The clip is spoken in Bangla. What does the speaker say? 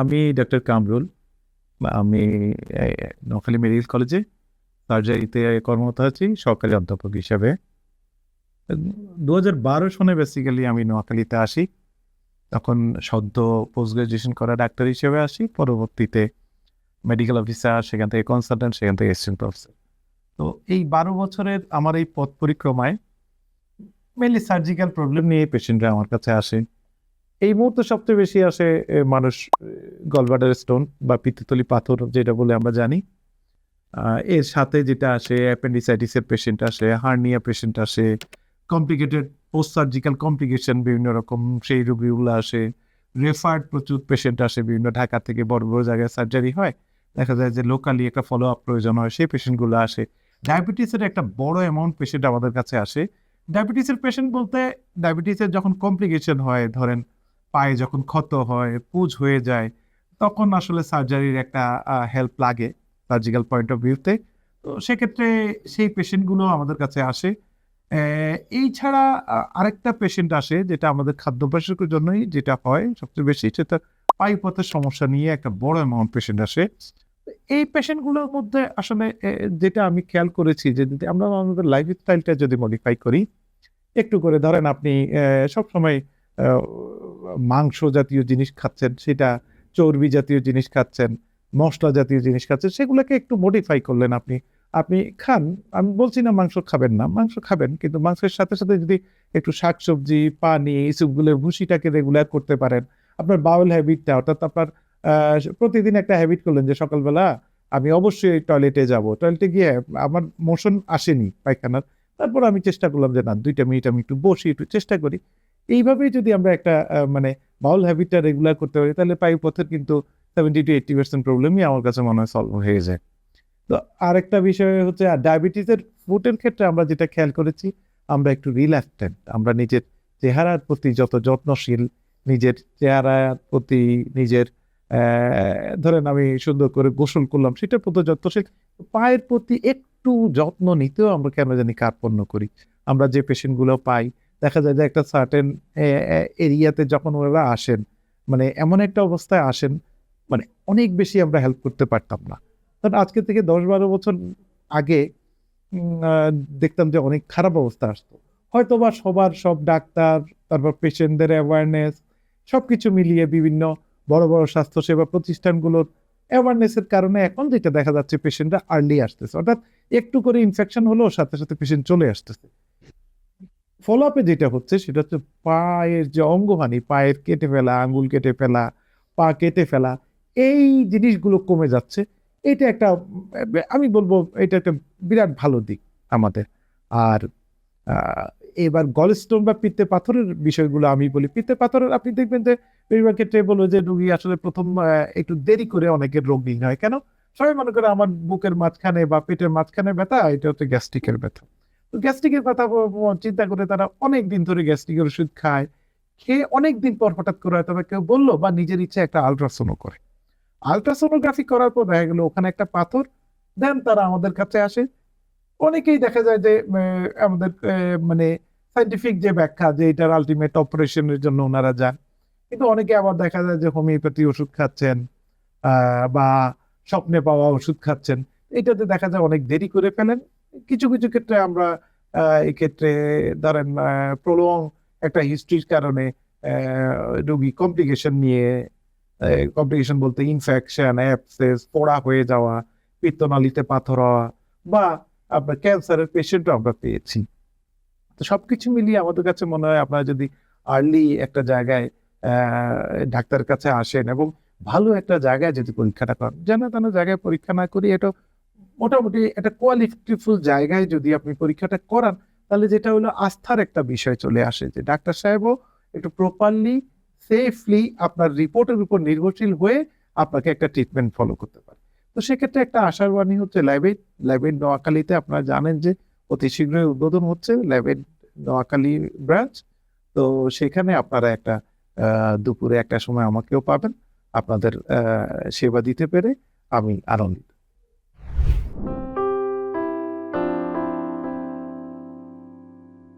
আমি ডক্টর কামরুল আমি নোয়াখালী মেডিকেল কলেজে সার্জারিতে কর্মরত আছি, সহকারী অধ্যাপক হিসাবে। দু হাজার বারো সনে বেসিক্যালি আমি নোয়াখালীতে আসি। তখন সদ্য পোস্ট গ্রাজুয়েশন করা ডাক্তার হিসেবে আসি। পরবর্তীতে মেডিকেল অফিসার সেখান থেকে কনসালটেন্ট সেখান থেকে অ্যাসিস্ট্যান্ট প্রফেসর তো এই বারো বছরের আমার এই পথ পরিক্রমায় মেনলি সার্জিক্যাল প্রবলেম নিয়ে পেশেন্টরা আমার কাছে আসে। এই মুহূর্তে সবচেয়ে বেশি আসে মানুষ গলবাডার স্টোন বা পিত্তথলি পাথর যেটা বলে আমরা জানি। এর সাথে যেটা আসে, অ্যাপেন্ডিসাইটিসের পেশেন্ট আসে, হার্নিয়া পেশেন্ট আসে কমপ্লিকেটেড পোস্ট সার্জিক্যাল কমপ্লিকেশন বিভিন্ন রকম সেই রোগীগুলো আসে রেফার্ড প্রচুর পেশেন্ট আসে বিভিন্ন ঢাকা থেকে বড় বড় জায়গায় সার্জারি হয়। দেখা যায় যে লোকালি একটা ফলো আপ প্রয়োজন হয়, সেই পেশেন্টগুলো আসে। ডায়াবেটিসের একটা বড় অ্যামাউন্ট পেশেন্ট আমাদের কাছে আসে। ডায়াবেটিসের পেশেন্ট বলতে ডায়াবেটিসের যখন কমপ্লিকেশন হয়, ধরেন পায়ে যখন ক্ষত হয়, পুজ হয়ে যায়, তখন আসলে সার্জারির একটা হেল্প লাগে সার্জিক্যাল পয়েন্ট অফ ভিউতে তো সেক্ষেত্রে সেই পেশেন্টগুলো আমাদের কাছে আসে। এই ছাড়া আরেকটা পেশেন্ট আসে যেটা আমাদের খাদ্যাভ্যাসের জন্যই যেটা হয় সবচেয়ে বেশি, সেটা পাইপথের সমস্যা নিয়ে একটা বড় অ্যামাউন্ট পেশেন্ট আসে। এই পেশেন্টগুলোর মধ্যে আসলে যেটা আমি খেয়াল করেছি যে আমরা আমাদের লাইফ স্টাইলটা যদি মডিফাই করি, একটু করে ধরেন আপনি সব সময় মাংস জাতীয় জিনিস খাচ্ছেন, সেটা চর্বি জাতীয় জিনিস খাচ্ছেন, মশলা জাতীয় জিনিস খাচ্ছেন, সেগুলোকে একটু মডিফাই করলেন আপনি। আপনি খান, আমি বলছি না মাংস খাবেন না, মাংস খাবেন, কিন্তু মাংসের সাথে সাথে যদি একটু শাকসবজি, পানি এইসবগুলোর ভুসিটাকে রেগুলার করতে পারেন। আপনার বাউল হ্যাবিটটা অর্থাৎ আপনার প্রতিদিন একটা হ্যাবিট করলেন যে সকালবেলা আমি অবশ্যই টয়লেটে যাব। টয়লেটে গিয়ে আমার মোশন আসেনি পায়খানার, তারপর আমি চেষ্টা করলাম যে না, দুইটা মিনিট আমি একটু বসি, একটু চেষ্টা করি। এইভাবেই যদি আমরা একটা মানে বাউল হ্যাবিটটা রেগুলার করতে পারি, তাহলে পায়ুপথের কিন্তু সেভেন্টি টু এইটটি পার্সেন্ট প্রবলেমই আমার কাছে মনে হয় সলভ হয়ে যায়। তো আরেকটা বিষয় হচ্ছে, আর ডায়াবেটিসের ফুডের ক্ষেত্রে আমরা যেটা খেয়াল করেছি, আমরা একটু রিল্যাক্টেন্ট আমরা নিজের চেহারার প্রতি যত যত্নশীল, নিজের চেহারার প্রতি নিজের ধরেন আমি সুন্দর করে গোসল করলাম সেটার প্রতি যত্নশীল, পায়ের প্রতি একটু যত্ন নিতেও আমরা কেন জানি কার্পণ্য করি। আমরা যে পেশেন্টগুলো পাই দেখা যায় যে একটা সার্টেন এরিয়াতে যখন ওরা আসেন মানে এমন একটা অবস্থায় আসেন মানে অনেক বেশি আমরা হেল্প করতে পারতাম না। কারণ আজকে থেকে দশ বারো বছর আগে দেখতাম যে অনেক খারাপ অবস্থা আসতো। হয়তো বা সবার সব ডাক্তার, তারপর পেশেন্টদের অ্যাওয়ারনেস সব কিছু মিলিয়ে বিভিন্ন বড় বড় স্বাস্থ্যসেবা প্রতিষ্ঠানগুলোর অ্যাওয়ারনেসের কারণে এখন যেটা দেখা যাচ্ছে পেশেন্টরা আর্লি আসতেছে। অর্থাৎ একটু করে ইনফেকশন হলেও সাথে সাথে পেশেন্ট চলে আসতেছে। ফলো আপে যেটা হচ্ছে, সেটা হচ্ছে পায়ের যে অঙ্গহানি, পায়ের কেটে ফেলা, আঙ্গুল কেটে ফেলা, পা কেটে ফেলা, এই জিনিসগুলো কমে যাচ্ছে। এটা একটা, আমি বলব, এটা একটা বিরাট ভালো দিক আমাদের। আর এবার গলস্টোন বা পিত্তে পাথরের বিষয়গুলো আমি বলি। পিত্তে পাথরের আপনি দেখবেন যে বেশিরভাগ ক্ষেত্রে বলব যে রোগী আসলে প্রথম একটু দেরি করে অনেকের রোগ নির্ণয়। হয় কেন? সবাই মনে করে আমার বুকের মাঝখানে বা পেটের মাঝখানে ব্যথা, এটা হচ্ছে গ্যাস্ট্রিকের ব্যথা। গ্যাস্ট্রিকের কথা চিন্তা করে তারা অনেক দিন ধরে গ্যাস্ট্রিকের ওষুধ খায়। খেয়ে অনেক দিন পর হঠাৎ করে হয়তো কেউ বলল বা নিজের ইচ্ছে একটা আলট্রাসোনো করে। আলট্রাসোনোগ্রাফি করার পর দেখা গেলো ওখানে একটা পাথর দেন তারা আমাদের কাছে আসে। অনেকেই দেখা যায় যে আমাদের মানে সাইন্টিফিক যে ব্যাখ্যা যে এটার আলটিমেট অপারেশনের জন্য ওনারা যান। কিন্তু অনেকে আবার দেখা যায় যে হোমিওপ্যাথি ওষুধ খাচ্ছেন বা স্বপ্নে পাওয়া ওষুধ খাচ্ছেন। এটাতে দেখা যায় অনেক দেরি করে ফেলেন। কিছু কিছু ক্ষেত্রে আমরা আহ, এই ক্ষেত্রে ধরেন প্রলং একটা হিস্ট্রির কারণে রোগী কমপ্লিকেশন নিয়ে কমপ্লিকেশন বলতে ইনফেকশন অ্যাপসেস পোড়া হয়ে যাওয়া পিত্তনালীতে পাথর হওয়া বা আপনার ক্যান্সারের পেশেন্টও আমরা পেয়েছি। তো সবকিছু মিলিয়ে আমাদের কাছে মনে হয় আপনারা যদি আর্লি একটা জায়গায় আহ, ডাক্তারের কাছে আসেন এবং ভালো একটা জায়গায় যদি পরীক্ষাটা করেন যেন তেন জায়গায় পরীক্ষা না করি এটা মোটামুটি একটা কোয়ালিটিফুল জায়গায় যদি আপনি পরীক্ষাটা করান, তাহলে যেটা হলো আস্থার একটা বিষয় চলে আসে যে ডাক্তার সাহেবও একটু প্রপারলি সেফলি আপনার রিপোর্টের উপর নির্ভরশীল হয়ে আপনাকে একটা ট্রিটমেন্ট ফলো করতে পারে। তো সেক্ষেত্রে একটা আশার বাণী হচ্ছে ল্যাবেড ল্যাবেড নোয়াখালীতে আপনারা জানেন যে অতি শীঘ্রই উদ্বোধন হচ্ছে ল্যাবেড নোয়াখালী ব্রাঞ্চ তো সেখানে আপনারা একটা দুপুরে একটা সময় আমাকেও পাবেন। আপনাদের সেবা দিতে পেরে আমি আনন্দিত। Thank you.